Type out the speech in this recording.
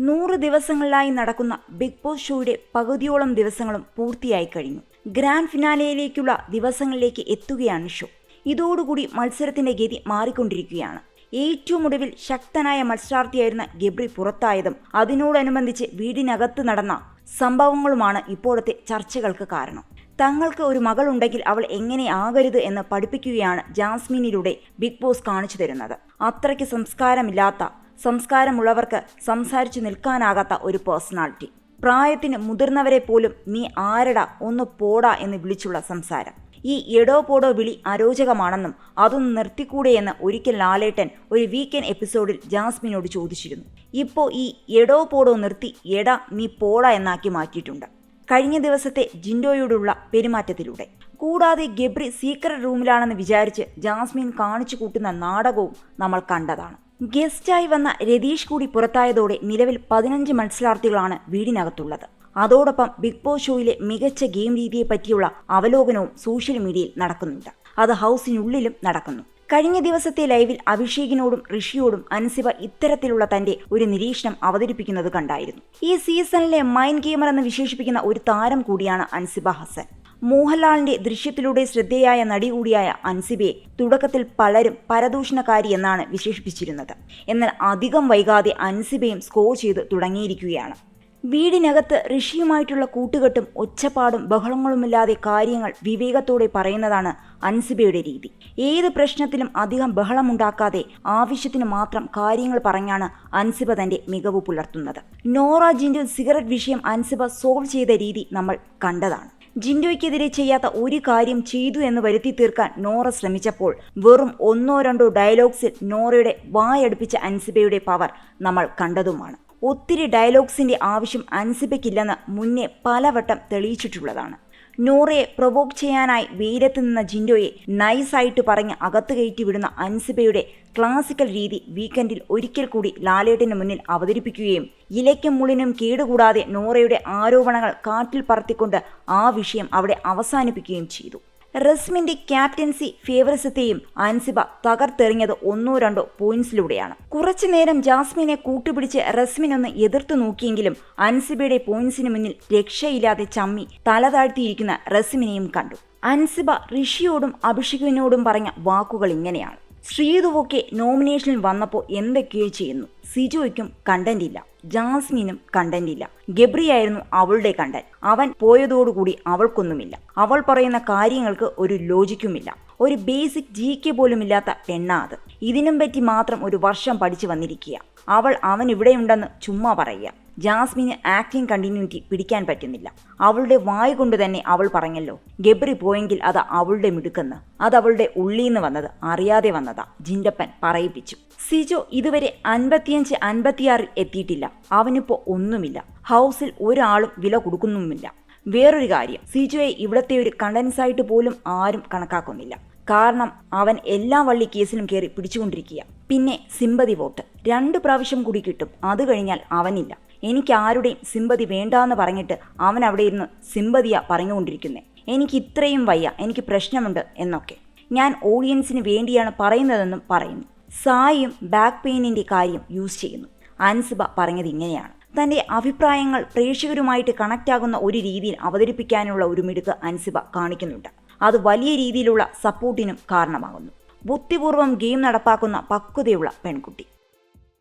നൂറ് ദിവസങ്ങളിലായി നടക്കുന്ന ബിഗ് ബോസ് ഷോയുടെ പകുതിയോളം ദിവസങ്ങളും പൂർത്തിയായി കഴിഞ്ഞു. ഗ്രാൻഡ് ഫിനാലയിലേക്കുള്ള ദിവസങ്ങളിലേക്ക് എത്തുകയാണ് ഷോ. ഇതോടുകൂടി മത്സരത്തിന്റെ ഗതി മാറിക്കൊണ്ടിരിക്കുകയാണ്. ഏറ്റവും ഒടുവിൽ ശക്തനായ മത്സരാർത്ഥിയായിരുന്ന ഗബ്രി പുറത്തായതും അതിനോടനുബന്ധിച്ച് വീടിനകത്ത് നടന്ന സംഭവങ്ങളുമാണ് ഇപ്പോഴത്തെ ചർച്ചകൾക്ക് കാരണം. തങ്ങൾക്ക് ഒരു മകളുണ്ടെങ്കിൽ അവൾ എങ്ങനെ ആകരുത് എന്ന് പഠിപ്പിക്കുകയാണ് ജാസ്മിനിലൂടെ ബിഗ് ബോസ് കാണിച്ചു തരുന്നത്. അത്രയ്ക്ക് സംസ്കാരമില്ലാത്ത സംസ്കാരമുള്ളവർക്ക് സംസാരിച്ചു നിൽക്കാനാകാത്ത ഒരു പേഴ്സണാലിറ്റി. പ്രായത്തിന് മുതിർന്നവരെ പോലും നീ ആരടാ ഒന്ന് പോടാ എന്ന് വിളിച്ചുള്ള സംസാരം. ഈ എടോ പോടോ വിളി അരോചകമാണെന്നും അതൊന്ന് നിർത്തിക്കൂടെയെന്ന് ഒരിക്കൽ ലാലേട്ടൻ ഒരു വീക്കെൻഡ് എപ്പിസോഡിൽ ജാസ്മിനോട് ചോദിച്ചിരുന്നു. ഇപ്പോൾ ഈ എടോ പോടോ നിർത്തി എടാ നീ പോടാ എന്നാക്കി മാറ്റിയിട്ടുണ്ട്. കഴിഞ്ഞ ദിവസത്തെ ജിൻഡോയോടുള്ള പെരുമാറ്റത്തിലൂടെ. കൂടാതെ ഗബ്രി സീക്രട്ട് റൂമിലാണെന്ന് വിചാരിച്ച് ജാസ്മിൻ കാണിച്ചു കൂട്ടുന്ന നാടകവും നമ്മൾ കണ്ടതാണ്. ഗസ്റ്റായി വന്ന രതീഷ് കൂടി പുറത്തായതോടെ നിലവിൽ പതിനഞ്ച് മത്സരാർത്ഥികളാണ് വീടിനകത്തുള്ളത്. അതോടൊപ്പം ബിഗ് ബോസ് ഷോയിലെ മികച്ച ഗെയിം രീതിയെ പറ്റിയുള്ള അവലോകനവും സോഷ്യൽ മീഡിയയിൽ നടക്കുന്നുണ്ട്. അത് ഹൗസിനുള്ളിലും നടക്കുന്നു. കഴിഞ്ഞ ദിവസത്തെ ലൈവിൽ അഭിഷേകിനോടും ഋഷിയോടും അൻസിബ ഇത്തരത്തിലുള്ള തന്റെ ഒരു നിരീക്ഷണം അവതരിപ്പിക്കുന്നത് കണ്ടായിരുന്നു. ഈ സീസണിലെ മൈൻഡ് ഗെയിമർ എന്ന് വിശേഷിപ്പിക്കുന്ന ഒരു താരം കൂടിയാണ് അൻസിബ ഹസൻ. മോഹൻലാലിന്റെ ദൃശ്യത്തിലൂടെ ശ്രദ്ധേയായ നടി കൂടിയായ അൻസിബയെ തുടക്കത്തിൽ പലരും പരദൂഷണക്കാരി എന്നാണ് വിശേഷിപ്പിച്ചിരുന്നത്. എന്നാൽ അധികം വൈകാതെ അൻസിബയും സ്കോർ ചെയ്ത് തുടങ്ങിയിരിക്കുകയാണ്. വീടിനകത്ത് ഋഷിയുമായിട്ടുള്ള കൂട്ടുകെട്ടും ഒച്ചപ്പാടും ബഹളങ്ങളുമില്ലാതെ കാര്യങ്ങൾ വിവേകത്തോടെ പറയുന്നതാണ് അൻസിബയുടെ രീതി. ഏത് പ്രശ്നത്തിലും അധികം ബഹളമുണ്ടാക്കാതെ ആവശ്യത്തിന് മാത്രം കാര്യങ്ങൾ പറഞ്ഞാണ് അൻസിബ തന്റെ മികവ് പുലർത്തുന്നത്. നോറ ജിൻഡു സിഗരറ്റ് വിഷയം അൻസിബ സോൾവ് ചെയ്ത രീതി നമ്മൾ കണ്ടതാണ്. ജിൻഡോയ്ക്കെതിരെ ചെയ്യാത്ത ഒരു കാര്യം ചെയ്തു എന്ന് വരുത്തി തീർക്കാൻ നോറ ശ്രമിച്ചപ്പോൾ വെറും ഒന്നോ രണ്ടോ ഡയലോഗ്സിൽ നോറയുടെ വായടുപ്പിച്ച അൻസിബയുടെ പവർ നമ്മൾ കണ്ടതുമാണ്. ഒത്തിരി ഡയലോഗ്സിന്റെ ആവശ്യം അൻസിബയ്ക്കില്ലെന്ന് മുന്നേ പലവട്ടം തെളിയിച്ചിട്ടുള്ളതാണ്. നോറയെ പ്രൊവോക്ക് ചെയ്യാനായി വെയിലത്ത് നിന്ന ജിൻഡോയെ നൈസായിട്ട് പറഞ്ഞ് അകത്ത് കയറ്റി വിടുന്ന അൻസിബയുടെ ക്ലാസിക്കൽ രീതി വീക്കെൻഡിൽ ഒരിക്കൽ കൂടി ലാലേട്ടിന് മുന്നിൽ അവതരിപ്പിക്കുകയും ഇലയ്ക്കും മുള്ളിനും കേടുകൂടാതെ നോറയുടെ ആരോപണങ്ങൾ കാറ്റിൽ പറത്തിക്കൊണ്ട് ആ വിഷയം അവിടെ അവസാനിപ്പിക്കുകയും ചെയ്തു. റസ്മിന്റെ ക്യാപ്റ്റൻസി ഫേവറിസത്തെയും ആൻസിബ തകർത്തെറിഞ്ഞത് ഒന്നോ രണ്ടോ പോയിന്റ്സിലൂടെയാണ്. കുറച്ചുനേരം ജാസ്മിനെ കൂട്ടുപിടിച്ച് റസ്മിൻ ഒന്ന് എതിർത്തു നോക്കിയെങ്കിലും അൻസിബയുടെ പോയിന്റ്സിന് മുന്നിൽ രക്ഷയില്ലാതെ ചമ്മി തല താഴ്ത്തിയിരിക്കുന്ന റസ്മിനെയും കണ്ടു. അൻസിബ ഋഷിയോടും അഭിഷേകിനോടും പറഞ്ഞ വാക്കുകൾ ഇങ്ങനെയാണ്. ശ്രീതുവൊക്കെ നോമിനേഷനിൽ വന്നപ്പോൾ എന്തൊക്കെയോ ചെയ്യുന്നു. സിജോയ്ക്കും കണ്ടന്റ് ഇല്ല. ജാസ്മിനും കണ്ടന്റ് ഇല്ല. ഗബ്രിയായിരുന്നു അവളുടെ കണ്ടന്റ് അവൻ പോയതോടുകൂടി അവൾക്കൊന്നുമില്ല. അവൾ പറയുന്ന കാര്യങ്ങൾക്ക് ഒരു ലോജിക്കുമില്ല ഒരു ബേസിക് ജി കെ പോലുമില്ലാത്ത പെണ്ണാ അത്. ഇതിനും പറ്റി മാത്രം ഒരു വർഷം പഠിച്ചു വന്നിരിക്കുക. അവൾ അവൻ ഇവിടെയുണ്ടെന്ന് ചുമ്മാ പറയുക. ജാസ്മിന് ആക്ടിംഗ് കണ്ടിന്യൂറ്റി പിടിക്കാൻ പറ്റുന്നില്ല. അവളുടെ വായ കൊണ്ട് തന്നെ അവൾ പറഞ്ഞല്ലോ ഗബ്രി പോയെങ്കിൽ അത് അവളുടെ മിടുക്കെന്ന്. അത് അവളുടെ ഉള്ളിന്ന് വന്നത് അറിയാതെ വന്നതാ ജിൻഡപ്പൻ പറയിപ്പിച്ചു. സിജോ ഇതുവരെ അൻപത്തിയഞ്ച് അൻപത്തിയാറിൽ എത്തിയിട്ടില്ല. അവനിപ്പോ ഒന്നുമില്ല. ഹൗസിൽ ഒരാളും വില കൊടുക്കുന്നുമില്ല. വേറൊരു കാര്യം സിജോയെ ഇവിടത്തെ ഒരു കണ്ടൻസായിട്ട് പോലും ആരും കണക്കാക്കുന്നില്ല. കാരണം അവൻ എല്ലാ വള്ളി കേസിലും കയറി പിടിച്ചുകൊണ്ടിരിക്കുക പിന്നെ സിമ്പതി വോട്ട്. രണ്ട് പ്രാവശ്യം കൂടി കിട്ടും. അത് കഴിഞ്ഞാൽ അവനില്ല. എനിക്ക് ആരുടെയും സിമ്പതി വേണ്ടാന്ന് പറഞ്ഞിട്ട് അവൻ അവിടെ ഇരുന്ന് സിമ്പതിയാ പറഞ്ഞുകൊണ്ടിരിക്കുന്നത് എനിക്ക് ഇത്രയും വയ്യ എനിക്ക് പ്രശ്നമുണ്ട് എന്നൊക്കെ. ഞാൻ ഓഡിയൻസിന് വേണ്ടിയാണ് പറയുന്നതെന്നും പറയുന്നു. സായും ബാക്ക് പെയിനിന്റെ കാര്യം യൂസ് ചെയ്യുന്നു. അൻസിബ പറഞ്ഞത് ഇങ്ങനെയാണ്. തന്റെ അഭിപ്രായങ്ങൾ പ്രേക്ഷകരുമായിട്ട് കണക്റ്റ് ആകുന്ന ഒരു രീതിയിൽ അവതരിപ്പിക്കാനുള്ള ഒരു മിടുക്ക് അൻസിബ കാണിക്കുന്നുണ്ട്. അത് വലിയ രീതിയിലുള്ള സപ്പോർട്ടിനും കാരണമാകുന്നു. ബുദ്ധിപൂർവം ഗെയിം നടപ്പാക്കുന്ന പക്വതയുള്ള പെൺകുട്ടി.